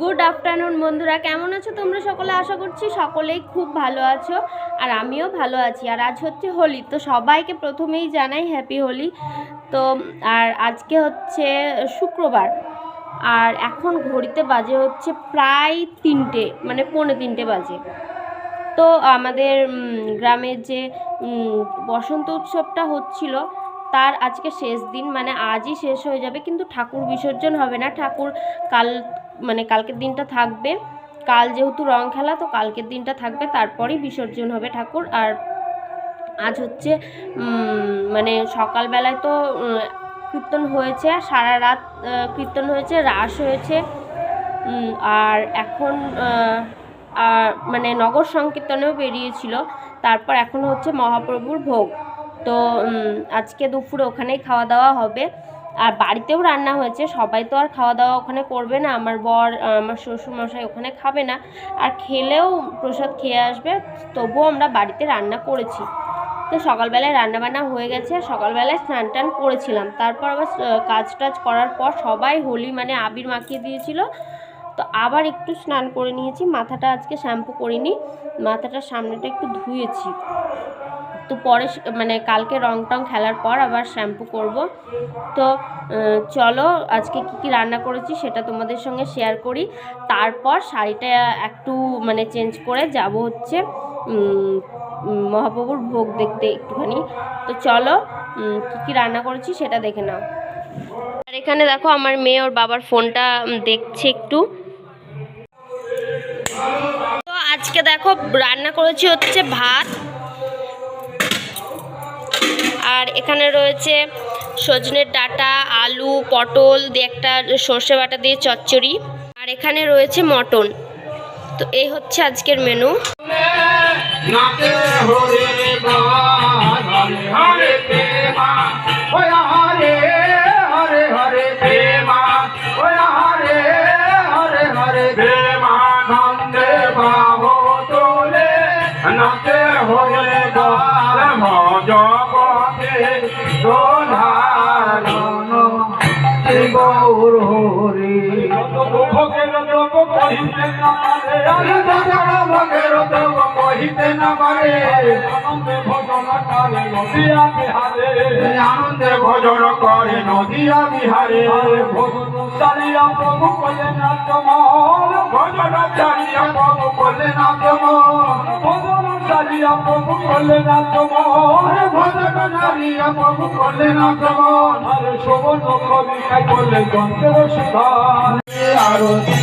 Good afternoon বন্ধুরা, কেমন আছো তোমরা সকলে? আশা করছি সকলেই খুব ভালো আছো আর আমিও ভালো আছি। আর আজ হচ্ছে হোলি, তো সবাইকে প্রথমেই জানাই হ্যাপি হোলি। তো, আর আজকে হচ্ছে শুক্রবার। আর এখন ঘড়িতে বাজে হচ্ছে প্রায় তিনটে মানে পৌনে তিনটে বাজে। তো আমাদের গ্রামের যে বসন্ত উৎসবটা হচ্ছিল, তার আজকে শেষ দিন মানে আজই শেষ হয়ে যাবে, কিন্তু ঠাকুর বিসর্জন হবে না। ঠাকুর কাল মানে কালকের দিনটা থাকবে। কাল যেহেতু রং খেলা, তো কালকের দিনটা থাকবে, তারপরেই বিসর্জন হবে ঠাকুর। আর আজ হচ্ছে মানে সকালবেলায় তো কীর্তন হয়েছে সারা রাত কীর্তন হয়েছে, রাস হয়েছে। আর এখন আর মানে নগর সংকীর্তনেও বেরিয়েছিল। তারপর এখন হচ্ছে মহাপ্রভুর ভোগ। তো আজকে দুপুরে ওখানেই খাওয়া দাওয়া হবে। আর বাড়িতেও রান্না হয়েছে, সবাই তো আর খাওয়া দাওয়া ওখানে করবে না, আমার বর, আমার শ্বশুরমশাই ওখানে খাবে না। আর খেলেও প্রসাদ খেয়ে আসবে, তবুও আমরা বাড়িতে রান্না করেছি। তো সকালবেলায় রান্নাবান্না হয়ে গেছে, সকালবেলায় স্নান টান করেছিলাম। তারপর আবার কাজ টাজ করার পর সবাই হোলি মানে আবির মাখিয়ে দিয়েছিল। তো আবার একটু স্নান করে নিয়েছি, মাথাটা আজকে শ্যাম্পু করিনি, মাথাটার সামনেটা একটু ধুয়েছি। তো পরে মানে কালকে রং টং খেলার পর আবার শ্যাম্পু করব। তো চলো আজকে কি কি রান্না করেছি সেটা তোমাদের সঙ্গে শেয়ার করি। তারপর শাড়িটা একটু মানে চেঞ্জ করে যাব হচ্ছে মহাপ্রভুর ভোগ দেখতে একটুখানি। তো চলো কি কি রান্না করেছি সেটা দেখে নাও। আর এখানে দেখো আমার মেয়ে ওর বাবার ফোনটা দেখছে একটু। তো আজকে দেখো রান্না করেছি হচ্ছে ভাত আর এখানে রয়েছে সজনের ডাটা, আলু, পটল দিয়ে একটা সর্ষে বাটা দিয়ে চচ্চড়ি। আর এখানে রয়েছে মটন। তো এই হচ্ছে আজকের মেনু। হরে হরে গৌর হরি ভোগের কহিতে যোগ কহিতে না পারে। আনন্দে ভজন করে নদিয়া বিহারে। আনন্দে ভজন করে নদিয়া বিহারে। ভজন চালিয়া প্রভু কলে নাচমন ভজন চালিয়া প্রভু কলে নাচমন ভজন চালিয়া প্রভু কলে নাচমন ভজন চালিয়া প্রভু আরে শোভন কবি কাই করলে যন্ত্রের সুধার আরতি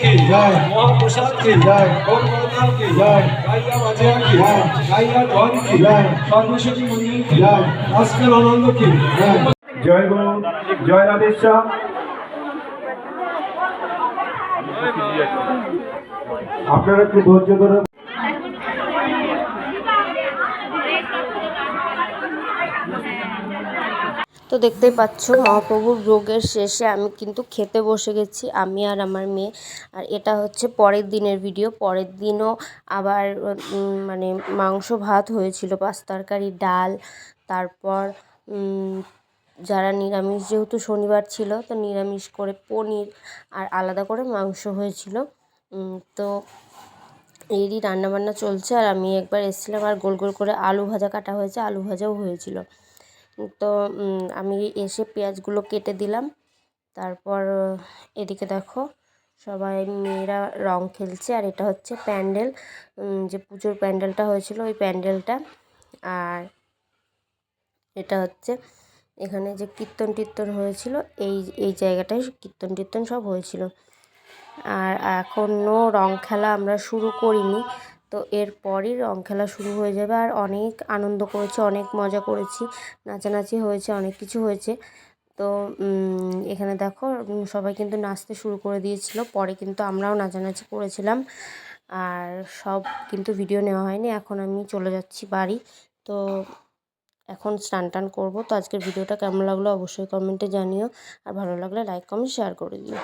কি জয়। মহাপ্রসাদ কি জয়। গৌরবর্ধন কি জয়। গাইয়া বাজিয়া কি জয়। গাইয়া ধন কি জয়। সর্বশক্তি মন্দির কি জয়। আজকের আনন্দ কি জয়। জয় গুরু জয় রাধেশ্যাম আপনারা একটু ধৈর্য ধরে তো দেখতেই পাচ্ছ, মহাপ্রভুর ভোগের শেষে আমি কিন্তু খেতে বসে গেছি, আমি আর আমার মেয়ে। আর এটা হচ্ছে পরের দিনের ভিডিও পরের দিনও আবার মানে মাংস ভাত হয়েছিল পাঁচ তরকারি ডাল, তারপর যারা নিরামিষ, যেহেতু শনিবার ছিল, তো নিরামিষ করে পনির আর আলাদা করে মাংস হয়েছিল। তো এরই রান্নাবান্না চলছে, আর আমি একবার এসেছিলাম, আর গোল গোল করে আলু ভাজা কাটা হয়েছে, আলু ভাজাও হয়েছিল। তো আমি এসে পেঁয়াজগুলো কেটে দিলাম। তারপর, এদিকে দেখো, সবাই মেয়েরা রং খেলছে, আর এটা হচ্ছে প্যান্ডেল। যে পুজোর প্যান্ডেলটা হয়েছিল, ওই প্যান্ডেলটা। আর এটা হচ্ছে, এখানে যে কীর্তন টীর্তন হয়েছিল, এই এই জায়গাটায় কীর্তন টীর্তন সব হয়েছিল। আর এখনও রং খেলা আমরা শুরু করিনি। তো এরপরই রং খেলা শুরু হয়ে যাবে। আর অনেক আনন্দ করেছি, অনেক মজা করেছি। নাচানাচি হয়েছে, অনেক কিছু হয়েছে। তো এখানে দেখো সবাই কিন্তু নাচতে শুরু করে দিয়েছিল। পরে কিন্তু আমরাও নাচানাচি করেছিলাম। আর সব কিন্তু ভিডিও নেওয়া হয়নি। এখন আমি চলে যাচ্ছি বাড়ি। তো এখন স্নান টান করব। তো আজকের ভিডিওটা কেমন লাগল অবশ্যই কমেন্টে জানিও। আর ভালো লাগলে লাইক কমেন্ট শেয়ার করে দিও।